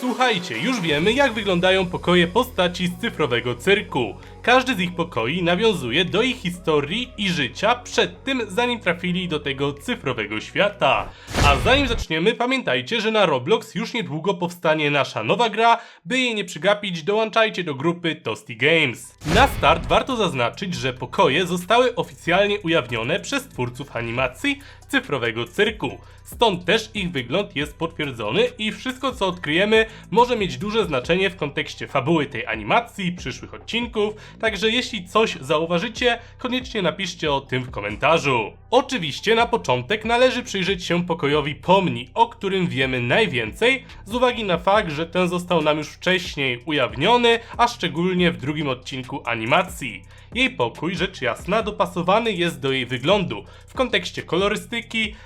Słuchajcie, już wiemy jak wyglądają pokoje postaci z cyfrowego cyrku. Każdy z ich pokoi nawiązuje do ich historii i życia przed tym, zanim trafili do tego cyfrowego świata. A zanim zaczniemy, pamiętajcie, że na Roblox już niedługo powstanie nasza nowa gra. By jej nie przygapić, dołączajcie do grupy Toasty Games. Na start warto zaznaczyć, że pokoje zostały oficjalnie ujawnione przez twórców animacji cyfrowego cyrku. Stąd też ich wygląd jest potwierdzony i wszystko co odkryjemy może mieć duże znaczenie w kontekście fabuły tej animacji, przyszłych odcinków, także jeśli coś zauważycie, koniecznie napiszcie o tym w komentarzu. Oczywiście na początek należy przyjrzeć się pokojowi Pomni, o którym wiemy najwięcej, z uwagi na fakt, że ten został nam już wcześniej ujawniony, a szczególnie w drugim odcinku animacji. Jej pokój, rzecz jasna, dopasowany jest do jej wyglądu. W kontekście kolorystyki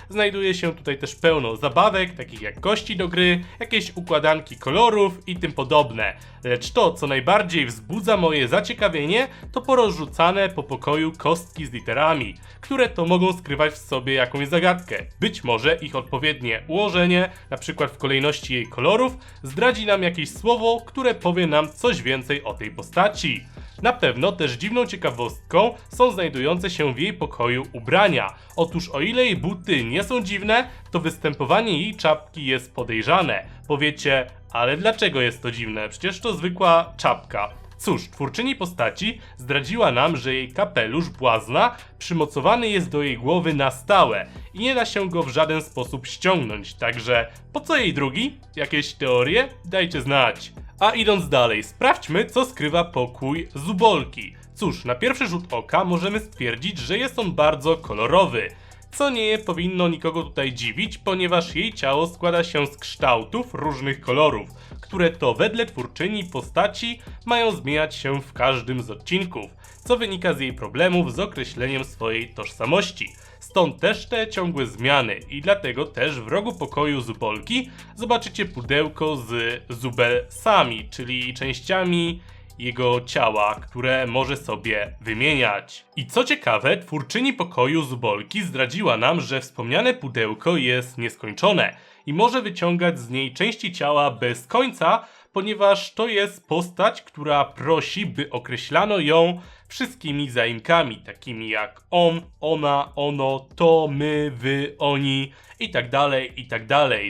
znajduje się tutaj też pełno zabawek, takich jak kości do gry, jakieś układanki kolorów i tym podobne. Lecz to, co najbardziej wzbudza moje zaciekawienie, to porozrzucane po pokoju kostki z literami, które to mogą skrywać w sobie jakąś zagadkę. Być może ich odpowiednie ułożenie, na przykład w kolejności jej kolorów, zdradzi nam jakieś słowo, które powie nam coś więcej o tej postaci. Na pewno też dziwną ciekawostką są znajdujące się w jej pokoju ubrania. Otóż o ile jej buty nie są dziwne, to występowanie jej czapki jest podejrzane. Powiecie, ale dlaczego jest to dziwne? Przecież to zwykła czapka. Cóż, twórczyni postaci zdradziła nam, że jej kapelusz błazna przymocowany jest do jej głowy na stałe i nie da się go w żaden sposób ściągnąć, także po co jej drugi? Jakieś teorie? Dajcie znać. A idąc dalej, sprawdźmy, co skrywa pokój Zubolki. Cóż, na pierwszy rzut oka możemy stwierdzić, że jest on bardzo kolorowy. Co nie powinno nikogo tutaj dziwić, ponieważ jej ciało składa się z kształtów różnych kolorów, które to wedle twórczyni postaci mają zmieniać się w każdym z odcinków, co wynika z jej problemów z określeniem swojej tożsamości. Stąd też te ciągłe zmiany i dlatego też w rogu pokoju Zubolki zobaczycie pudełko z zubelsami, czyli częściami jego ciała, które może sobie wymieniać. I co ciekawe, twórczyni pokoju Zubolki zdradziła nam, że wspomniane pudełko jest nieskończone i może wyciągać z niej części ciała bez końca, ponieważ to jest postać, która prosi, by określano ją wszystkimi zaimkami, takimi jak on, ona, ono, to, my, wy, oni i tak dalej, i tak.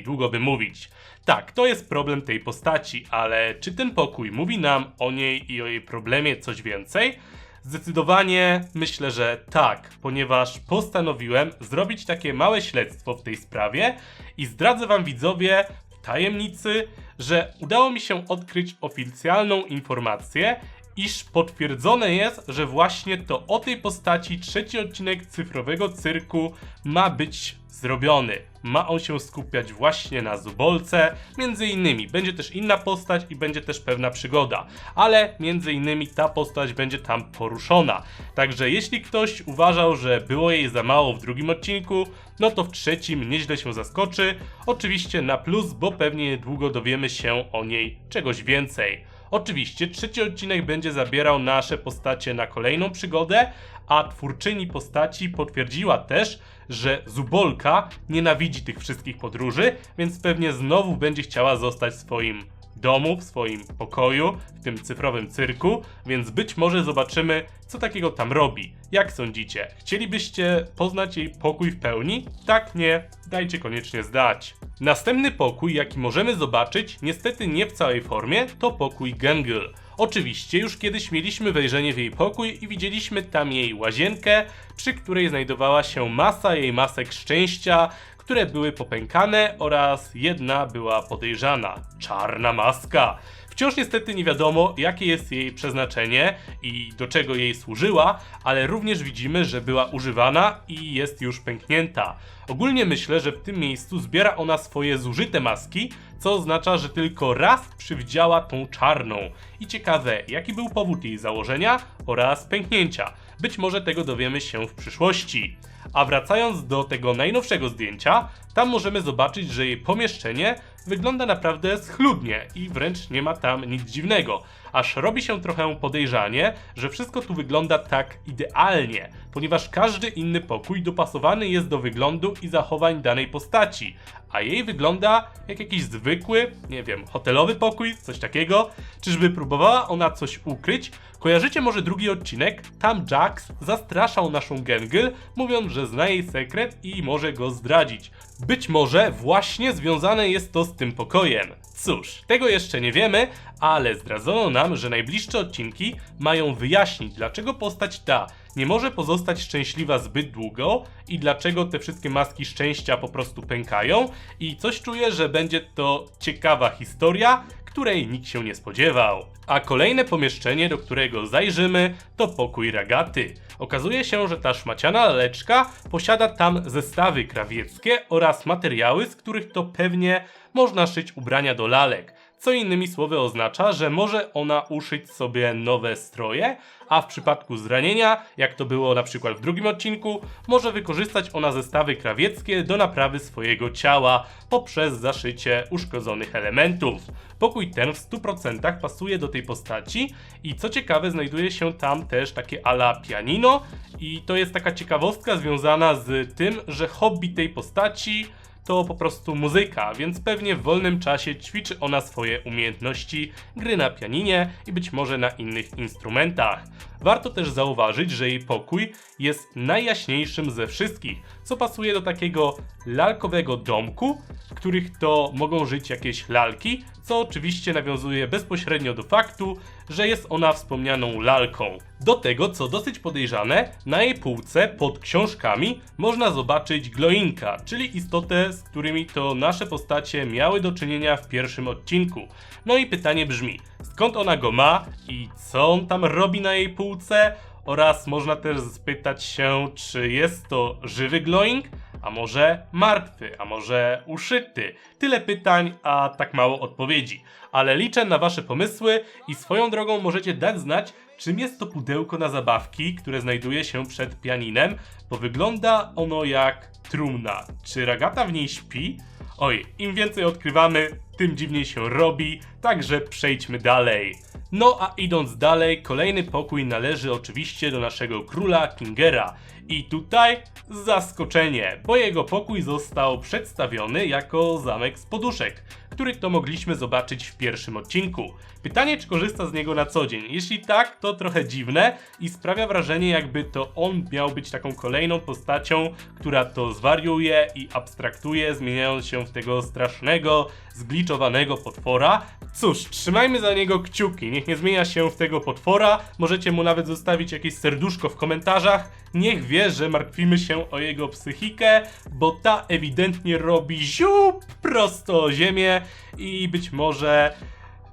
Długo by mówić. Tak, to jest problem tej postaci, ale czy ten pokój mówi nam o niej i o jej problemie coś więcej? Zdecydowanie myślę, że tak, ponieważ postanowiłem zrobić takie małe śledztwo w tej sprawie i zdradzę wam widzowie w tajemnicy, że udało mi się odkryć oficjalną informację, iż potwierdzone jest, że właśnie to o tej postaci trzeci odcinek cyfrowego cyrku ma być zrobiony. Ma on się skupiać właśnie na Zubolce, między innymi będzie też inna postać i będzie też pewna przygoda, ale między innymi ta postać będzie tam poruszona. Także jeśli ktoś uważał, że było jej za mało w drugim odcinku, no to w trzecim nieźle się zaskoczy. Oczywiście na plus, bo pewnie niedługo dowiemy się o niej czegoś więcej. Oczywiście trzeci odcinek będzie zabierał nasze postacie na kolejną przygodę, a twórczyni postaci potwierdziła też, że Zubolka nienawidzi tych wszystkich podróży, więc pewnie znowu będzie chciała zostać swoim domu, w swoim pokoju, w tym cyfrowym cyrku, więc być może zobaczymy, co takiego tam robi. Jak sądzicie? Chcielibyście poznać jej pokój w pełni? Tak, nie? Dajcie koniecznie zdać. Następny pokój, jaki możemy zobaczyć, niestety nie w całej formie, to pokój Gengel. Oczywiście już kiedyś mieliśmy wejrzenie w jej pokój i widzieliśmy tam jej łazienkę, przy której znajdowała się masa jej masek szczęścia, które były popękane oraz jedna była podejrzana. Czarna maska. Wciąż niestety nie wiadomo, jakie jest jej przeznaczenie i do czego jej służyła, ale również widzimy, że była używana i jest już pęknięta. Ogólnie myślę, że w tym miejscu zbiera ona swoje zużyte maski, co oznacza, że tylko raz przywdziała tą czarną. I ciekawe, jaki był powód jej założenia oraz pęknięcia. Być może tego dowiemy się w przyszłości. A wracając do tego najnowszego zdjęcia, tam możemy zobaczyć, że jej pomieszczenie wygląda naprawdę schludnie i wręcz nie ma tam nic dziwnego. Aż robi się trochę podejrzanie, że wszystko tu wygląda tak idealnie, ponieważ każdy inny pokój dopasowany jest do wyglądu i zachowań danej postaci, a jej wygląda jak jakiś zwykły, nie wiem, hotelowy pokój, coś takiego. Czyżby próbowała ona coś ukryć? Kojarzycie może drugi odcinek? Tam Jax zastraszał naszą Gengil, mówiąc, że zna jej sekret i może go zdradzić. Być może właśnie związane jest to z tym pokojem. Cóż, tego jeszcze nie wiemy, ale zdradzono nam, że najbliższe odcinki mają wyjaśnić, dlaczego postać ta nie może pozostać szczęśliwa zbyt długo i dlaczego te wszystkie maski szczęścia po prostu pękają. I coś czuję, że będzie to ciekawa historia, której nikt się nie spodziewał. A kolejne pomieszczenie, do którego zajrzymy, to pokój Ragaty. Okazuje się, że ta szmaciana laleczka posiada tam zestawy krawieckie oraz materiały, z których to pewnie można szyć ubrania do lalek. Co innymi słowy oznacza, że może ona uszyć sobie nowe stroje, a w przypadku zranienia, jak to było na przykład w drugim odcinku, może wykorzystać ona zestawy krawieckie do naprawy swojego ciała poprzez zaszycie uszkodzonych elementów. Pokój ten w 100% pasuje do tej postaci i co ciekawe znajduje się tam też takie ala pianino i to jest taka ciekawostka związana z tym, że hobby tej postaci to po prostu muzyka, więc pewnie w wolnym czasie ćwiczy ona swoje umiejętności gry na pianinie i być może na innych instrumentach. Warto też zauważyć, że jej pokój jest najjaśniejszym ze wszystkich, co pasuje do takiego lalkowego domku, w których to mogą żyć jakieś lalki, co oczywiście nawiązuje bezpośrednio do faktu, że jest ona wspomnianą lalką. Do tego, co dosyć podejrzane, na jej półce pod książkami można zobaczyć Gloinka, czyli istotę, z którymi to nasze postacie miały do czynienia w pierwszym odcinku. No i pytanie brzmi, skąd ona go ma i co on tam robi na jej półce? Oraz można też spytać się, czy jest to żywy glowing, a może martwy, a może uszyty. Tyle pytań, a tak mało odpowiedzi. Ale liczę na Wasze pomysły i swoją drogą możecie dać znać, czym jest to pudełko na zabawki, które znajduje się przed pianinem, bo wygląda ono jak trumna. Czy Ragata w niej śpi? Oj, im więcej odkrywamy, tym dziwniej się robi, także przejdźmy dalej. No a idąc dalej, kolejny pokój należy oczywiście do naszego króla Kingera. I tutaj zaskoczenie, bo jego pokój został przedstawiony jako zamek z poduszek, który to mogliśmy zobaczyć w pierwszym odcinku. Pytanie, czy korzysta z niego na co dzień? Jeśli tak, to trochę dziwne i sprawia wrażenie, jakby to on miał być taką kolejną postacią, która to zwariuje i abstraktuje, zmieniając się w tego strasznego, zgliczowanego potwora. Cóż, trzymajmy za niego kciuki, niech nie zmienia się w tego potwora. Możecie mu nawet zostawić jakieś serduszko w komentarzach. Niech wie, że martwimy się o jego psychikę, bo ta ewidentnie robi ziup prosto o ziemię i być może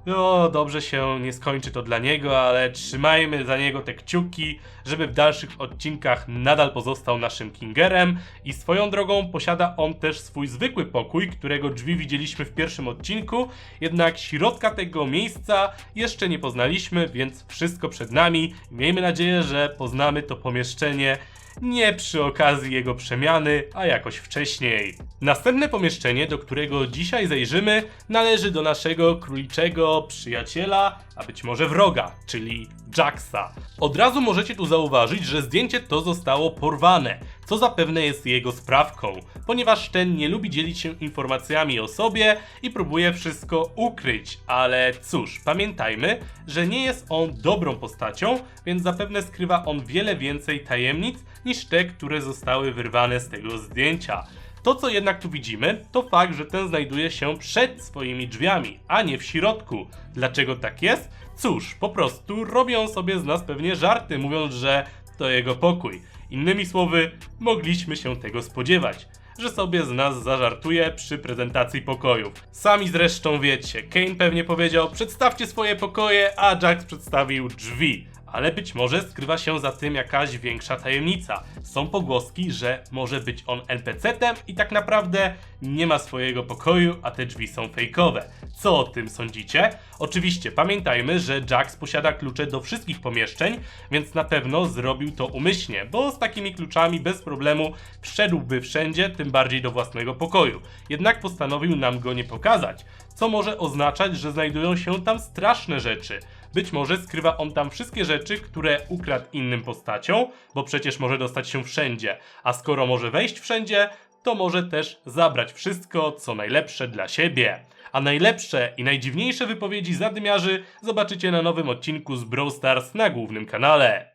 no, dobrze się nie skończy to dla niego, ale trzymajmy za niego te kciuki, żeby w dalszych odcinkach nadal pozostał naszym Kingerem. I swoją drogą posiada on też swój zwykły pokój, którego drzwi widzieliśmy w pierwszym odcinku, jednak środka tego miejsca jeszcze nie poznaliśmy, więc wszystko przed nami. Miejmy nadzieję, że poznamy to pomieszczenie nie przy okazji jego przemiany, a jakoś wcześniej. Następne pomieszczenie, do którego dzisiaj zajrzymy, należy do naszego króliczego przyjaciela, a być może wroga, czyli Jacksa. Od razu możecie tu zauważyć, że zdjęcie to zostało porwane, co zapewne jest jego sprawką, ponieważ ten nie lubi dzielić się informacjami o sobie i próbuje wszystko ukryć, ale cóż, pamiętajmy, że nie jest on dobrą postacią, więc zapewne skrywa on wiele więcej tajemnic niż te, które zostały wyrwane z tego zdjęcia. To, co jednak tu widzimy, to fakt, że ten znajduje się przed swoimi drzwiami, a nie w środku. Dlaczego tak jest? Cóż, po prostu robią sobie z nas pewnie żarty, mówiąc, że to jego pokój. Innymi słowy, mogliśmy się tego spodziewać że sobie z nas zażartuje przy prezentacji pokojów. Sami zresztą wiecie, Kane pewnie powiedział: przedstawcie swoje pokoje, a Jax przedstawił drzwi. Ale być może skrywa się za tym jakaś większa tajemnica. Są pogłoski, że może być on NPC-tem i tak naprawdę nie ma swojego pokoju, a te drzwi są fejkowe. Co o tym sądzicie? Oczywiście pamiętajmy, że Jax posiada klucze do wszystkich pomieszczeń, więc na pewno zrobił to umyślnie, bo z takimi kluczami bez problemu wszedłby wszędzie, tym bardziej do własnego pokoju. Jednak postanowił nam go nie pokazać, co może oznaczać, że znajdują się tam straszne rzeczy. Być może skrywa on tam wszystkie rzeczy, które ukradł innym postaciom, bo przecież może dostać się wszędzie, a skoro może wejść wszędzie, to może też zabrać wszystko, co najlepsze dla siebie. A najlepsze i najdziwniejsze wypowiedzi zadymiarzy zobaczycie na nowym odcinku z Brawl Stars na głównym kanale.